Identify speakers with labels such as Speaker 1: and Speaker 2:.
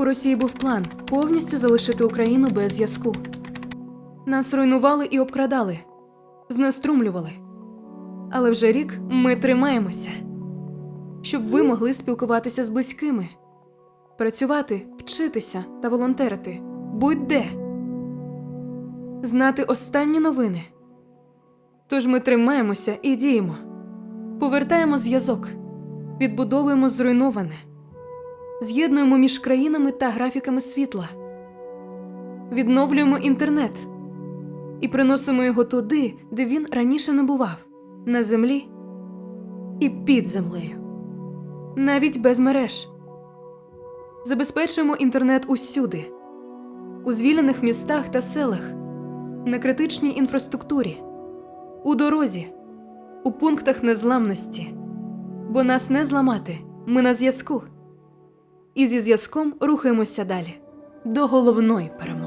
Speaker 1: У Росії був план повністю залишити Україну без зв'язку. Нас руйнували і обкрадали, знеструмлювали. Але вже рік ми тримаємося, щоб ви могли спілкуватися з близькими, працювати, вчитися та волонтерити будь-де, знати останні новини. Тож ми тримаємося і діємо, повертаємо зв'язок, відбудовуємо зруйноване, з'єднуємо між країнами та графіками світла, відновлюємо інтернет. І приносимо його туди, де він раніше не бував. На землі і під землею, навіть без мереж. Забезпечуємо інтернет усюди, у звільнених містах та селах, на критичній інфраструктурі, у дорозі, у пунктах незламності. Бо нас не зламати, ми на зв'язку. І зі зв'язком рухаємося далі до головної перемоги.